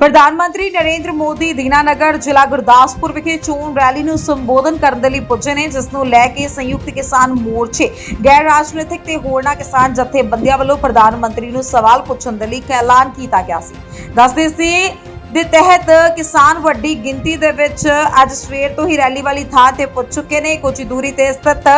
ਪ੍ਰਧਾਨ ਮੰਤਰੀ ਨਰਿੰਦਰ ਮੋਦੀ ਦੀਨਾਨਗਰ ਜ਼ਿਲ੍ਹਾ ਗੁਰਦਾਸਪੁਰ ਵਿਖੇ ਚੋਣ ਰੈਲੀ ਨੂੰ ਸੰਬੋਧਨ ਕਰਨ ਦੇ ਲਈ ਪੁੱਜੇ ਨੇ, ਜਿਸ ਨੂੰ ਲੈ ਕੇ ਸੰਯੁਕਤ ਕਿਸਾਨ ਮੋਰਚੇ, ਗੈਰ ਰਾਜਨੀਤਿਕ ਤੇ ਹੋਰਨਾਂ ਕਿਸਾਨ ਜਥੇਬੰਦੀਆਂ ਵੱਲੋਂ ਪ੍ਰਧਾਨ ਮੰਤਰੀ ਨੂੰ ਸਵਾਲ ਪੁੱਛਣ ਦੇ ਲਈ ਇੱਕ ਐਲਾਨ ਕੀਤਾ ਗਿਆ ਸੀ। ਦੱਸਦੇ ਸੀ ਦੇ ਤਹਿਤ ਕਿਸਾਨ ਵੱਡੀ ਗਿਣਤੀ ਦੇ ਵਿੱਚ ਅੱਜ ਸਵੇਰ ਤੋਂ ਹੀ ਰੈਲੀ ਵਾਲੀ ਥਾਂ ਤੇ ਪੁੱਜ ਚੁੱਕੇ ਨੇ। ਕੁਝ ਦੂਰੀ ਤੇ ਸਥਿਤ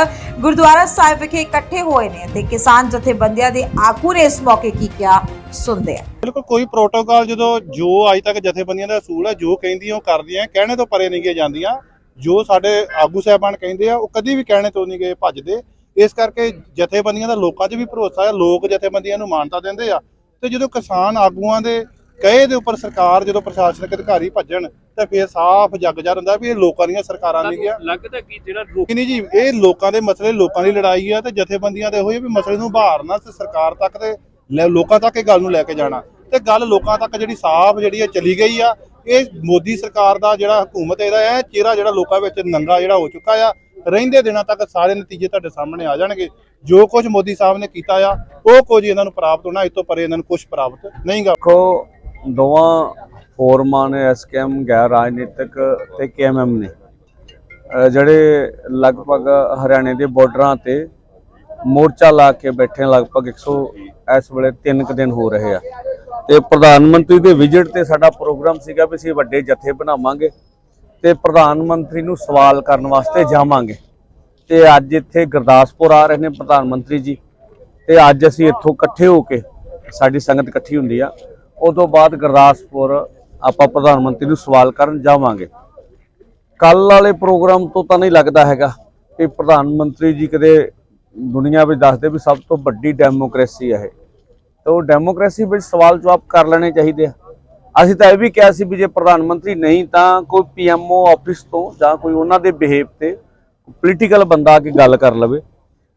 ਗੁਰਦੁਆਰਾ ਸਾਹਿਬ ਵਿਖੇ ਇਕੱਠੇ ਹੋਏ ਨੇ ਤੇ ਕਿਸਾਨ ਜਥੇਬੰਦੀਆਂ ਦੇ ਆਗੂ ਨੇ ਇਸ ਮੌਕੇ ਕੀ ਕਿਹਾ, ਸੁਣਦੇ ਆ ਬਿਲਕੁਲ, ਕੋਈ ਪ੍ਰੋਟੋਕਾਲ ਜਦੋਂ ਜੋ ਅੱਜ ਤੱਕ ਜਥੇਬੰਦੀਆਂ ਦਾ ਅਸੂਲ ਹੈ, ਜੋ ਕਹਿੰਦੀਆਂ ਉਹ ਕਰਦੀਆਂ ਕਹਿਣੇ ਤੋਂ ਪਰੇ ਨਹੀਂ ਗਏ ਜਾਂਦੀਆਂ। ਜੋ ਸਾਡੇ ਆਗੂ ਸਾਹਿਬਾਨ ਕਹਿੰਦੇ ਆ, ਉਹ ਕਦੀ ਵੀ ਕਹਿਣੇ ਤੋਂ ਨਹੀਂ ਗਏ ਭੱਜਦੇ। ਇਸ ਕਰਕੇ ਜਥੇਬੰਦੀਆਂ ਦਾ ਲੋਕਾਂ 'ਚ ਵੀ ਭਰੋਸਾ ਹੈ, ਲੋਕ ਜਥੇਬੰਦੀਆਂ ਨੂੰ ਮਾਨਤਾ ਦਿੰਦੇ ਆ। ਤੇ ਜਦੋਂ ਕਿਸਾਨ ਆਗੂਆਂ ਦੇ ਕਹੇ ਦੇ ਉੱਪਰ ਸਰਕਾਰ ਜਦੋਂ ਪ੍ਰਸ਼ਾਸਨਿਕ ਅਧਿਕਾਰੀ ਭੱਜਣ ਤਾਂ ਫਿਰ ਸਾਫ਼ ਜੱਗ ਜਾ ਹੁੰਦਾ ਵੀ ਇਹ ਲੋਕਾਂ ਦੀਆਂ ਸਰਕਾਰਾਂ ਨਹੀਂ ਗਿਆ। ਲੱਗਦਾ ਕਿ ਜਿਹੜਾ ਨਹੀਂ ਜੀ ਇਹ ਲੋਕਾਂ ਦੇ ਮਸਲੇ ਲੋਕਾਂ ਦੀ ਲੜਾਈ ਆ ਤੇ ਜਥੇਬੰਦੀਆਂ ਦੇ ਹੀ ਆ ਵੀ ਮਸਲੇ ਨੂੰ ਉਭਾਰਨਾ ਤੇ ਸਰਕਾਰ ਤੱਕ ਤੇ ਲੋਕਾਂ ਤੱਕ ਇਹ ਗੱਲ ਨੂੰ ਲੈ ਕੇ ਜਾਣਾ। ਤੇ ਗੱਲ ਲੋਕਾਂ ਤੱਕ ਜਿਹੜੀ ਸਾਫ਼ ਜਿਹੜੀ ਆ ਚਲੀ ਗਈ ਆ ਇਹ ਮੋਦੀ ਸਰਕਾਰ ਦਾ ਜਿਹੜਾ ਹਕੂਮਤ ਇਹਦਾ ਇਹ ਚਿਹਰਾ ਜਿਹੜਾ ਲੋਕਾਂ ਵਿੱਚ ਨੰਗਾ ਜਿਹੜਾ ਹੋ ਚੁੱਕਾ ਆ ਰਹਿੰਦੇ ਦਿਨਾਂ ਤੱਕ ਸਾਰੇ ਨਤੀਜੇ ਤੁਹਾਡੇ ਸਾਹਮਣੇ ਆ ਜਾਣਗੇ। ਜੋ ਕੁਝ ਮੋਦੀ ਸਾਹਿਬ ਨੇ ਕੀਤਾ ਆ ਉਹ ਕੁਝ ਇਹਨਾਂ ਨੂੰ ਪ੍ਰਾਪਤ ਹੋਣਾ ਇਸ ਤੋਂ ਪਰੇ ਇਹਨਾਂ ਨੂੰ ਕੁਝ ਪ੍ਰਾਪਤ ਨਹੀਂਗਾ। ਦੇਖੋ ਦੋਵਾਂ ਫੋਰਮਾਂ ਨੇ ਐਸਕੇਐਮ, ਗੈਰ ਰਾਜਨੀਤਿਕ ਤੇ ਕੇਐਮਐਮ ਨੇ। ਜਿਹੜੇ ਲਗਭਗ ਹਰਿਆਣੇ ਦੇ ਬਾਰਡਰਾਂ ਤੇ ਮੋਰਚਾ ਲਾ ਕੇ ਬੈਠੇ ਲਗਭਗ 100 ਇਸ ਵੇਲੇ 3 ਕੁ ਦਿਨ ਹੋ ਰਹੇ ਆ। ਤੇ ਪ੍ਰਧਾਨ ਮੰਤਰੀ ਦੇ ਵਿਜ਼ਿਟ ਤੇ ਸਾਡਾ ਪ੍ਰੋਗਰਾਮ ਸੀਗਾ ਵੀ ਅਸੀਂ ਵੱਡੇ ਜਥੇ ਬਣਾਵਾਂਗੇ ਤੇ ਪ੍ਰਧਾਨ ਮੰਤਰੀ ਨੂੰ ਸਵਾਲ ਕਰਨ ਵਾਸਤੇ ਜਾਵਾਂਗੇ। ਤੇ ਅੱਜ ਇੱਥੇ ਗੁਰਦਾਸਪੁਰ ਆ ਰਹੇ ਨੇ ਪ੍ਰਧਾਨ ਮੰਤਰੀ ਜੀ। ਤੇ ਅੱਜ ਅਸੀਂ ਇੱਥੋਂ ਇਕੱਠੇ ਹੋ ਕੇ ਸਾਡੀ ਸੰਗਤ ਇਕੱਠੀ ਹੁੰਦੀ ਆ। ਉਸ ਤੋਂ ਬਾਅਦ ਗੁਰਦਾਸਪੁਰ ਆਪਾਂ ਪ੍ਰਧਾਨ ਮੰਤਰੀ ਨੂੰ ਸਵਾਲ ਕਰਨ ਜਾਵਾਂਗੇ। ਕੱਲ ਵਾਲੇ ਪ੍ਰੋਗਰਾਮ ਤੋਂ ਤਾਂ ਨਹੀਂ ਲੱਗਦਾ ਹੈਗਾ ਕਿ ਪ੍ਰਧਾਨ ਮੰਤਰੀ ਜੀ ਕਦੇ ਦੁਨੀਆ ਵਿੱਚ ਦੱਸਦੇ ਵੀ ਸਭ ਤੋਂ ਵੱਡੀ ਡੈਮੋਕ੍ਰੇਸੀ ਹੈ ਇਹ। ਤਾਂ ਉਹ ਡੈਮੋਕ੍ਰੇਸੀ ਵਿੱਚ ਸਵਾਲ ਜਵਾਬ ਕਰ ਲੈਣੇ ਚਾਹੀਦੇ ਆ। ਅਸੀਂ ਤਾਂ ਇਹ ਵੀ ਕਿਹਾ ਸੀ ਵੀ ਜੇ ਪ੍ਰਧਾਨ ਮੰਤਰੀ ਨਹੀਂ ਤਾਂ ਕੋਈ ਪੀਐਮਓ ਆਫਿਸ ਤੋਂ ਜਾਂ ਕੋਈ ਉਹਨਾਂ ਦੇ ਬਿਹੇਵ ਤੇ ਪੋਲੀਟੀਕਲ ਬੰਦਾ ਆ ਕੇ ਗੱਲ ਕਰ ਲਵੇ।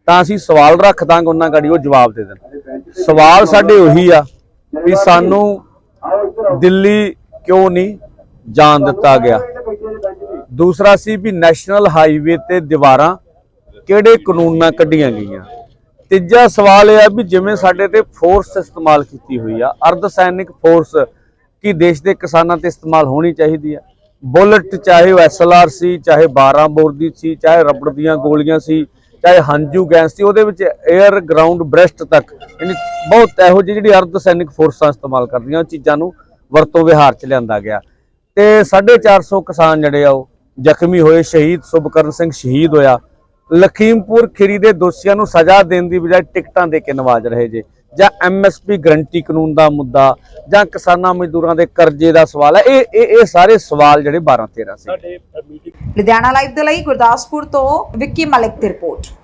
ਤਾਂ ਅਸੀਂ ਸਵਾਲ ਰੱਖ ਦਾਂਗੇ ਉਹਨਾਂ ਗਾੜੀ, ਉਹ ਜਵਾਬ ਦੇ ਦੇਣ। ਸਵਾਲ ਸਾਡੇ ਉਹੀ ਆ ਵੀ ਸਾਨੂੰ ਦਿੱਲੀ ਕਿਉਂ ਨਹੀਂ ਜਾਣ ਦਿੱਤਾ ਗਿਆ? ਦੂਸਰਾ ਸੀ ਵੀ ਨੈਸ਼ਨਲ ਹਾਈਵੇ ਤੇ ਦੀਵਾਰਾਂ ਕਿਹੜੇ ਕਾਨੂੰਨ ਨਾਲ ਕੱਢੀਆਂ ਗਈਆਂ? ਤੀਜਾ ਸਵਾਲ ਇਹ ਆ ਵੀ ਜਿਵੇਂ ਸਾਡੇ ਤੇ ਫੋਰਸ ਇਸਤੇਮਾਲ ਕੀਤੀ ਹੋਈ ਆ ਅਰਧ ਸੈਨਿਕ ਫੋਰਸ ਕੀ ਦੇਸ਼ ਦੇ ਕਿਸਾਨਾਂ ਤੇ ਇਸਤੇਮਾਲ ਹੋਣੀ ਚਾਹੀਦੀ ਆ? ਬੁਲਟ ਚਾਹੇ ਉਹ ਐਸਐਲਆਰ ਸੀ, ਚਾਹੇ 12 ਬੋਰ ਦੀ ਸੀ, ਚਾਹੇ ਰਬੜ ਦੀਆਂ ਗੋਲੀਆਂ ਸੀ ਚਾਹੇ ਹੰਝੂ ਗੈਸ ਸੀ, ਉਹਦੇ ਵਿੱਚ 에ਅਰ ਗਰਾਊਂਡ ਬ੍ਰੈਸਟ ਤੱਕ, ਯਾਨੀ ਬਹੁਤ ਇਹੋ ਜਿਹੀ ਜਿਹੜੀ ਅਰਧ ਸੈਨਿਕ ਫੋਰਸਾਂ ਇਸਤੇਮਾਲ ਕਰਦੀਆਂ, ਉਹ ਚੀਜ਼ਾਂ ਨੂੰ ਵਰਤੋਂ ਵਿਹਾਰ ਚ ਲਿਆਂਦਾ ਗਿਆ। ਤੇ 450 ਕਿਸਾਨ ਜਿਹੜੇ ਆ, ਉਹ ਜ਼ਖਮੀ ਹੋਏ, ਸ਼ਹੀਦ ਸੁਭਕਰਨ ਸਿੰਘ ਸ਼ਹੀਦ ਹੋਇਆ। ਲਖੀਮਪੁਰ ਖਿਰੀ ਦੇ ਦੋਸ਼ੀਆਂ ਨੂੰ ਸਜ਼ਾ ਦੇਣ ਦੀ ਬਜਾਏ ਟਿਕਟਾਂ ਦੇ ਕੇ ਨਵਾਜ ਰਹੇ ਜੇ। ਜਾਂ ਐਮਐਸਪੀ ਗਰੰਟੀ ਕਾਨੂੰਨ ਦਾ ਮੁੱਦਾ ਜਾਂ ਕਿਸਾਨਾਂ ਮਜ਼ਦੂਰਾਂ ਦੇ ਕਰਜ਼ੇ ਦਾ ਸਵਾਲ ਹੈ ਇਹ ਇਹ ਇਹ ਸਾਰੇ ਸਵਾਲ ਜਿਹੜੇ 12 13 ਸੀ। ਸਾਡੇ ਮੀਟਿੰਗ ਲੁਧਿਆਣਾ ਲਾਈਵ ਦੇ ਲਈ ਗੁਰਦਾਸਪੁਰ ਤੋਂ ਵਿੱਕੀ ਮਲਿਕ ਦੀ ਰਿਪੋਰਟ।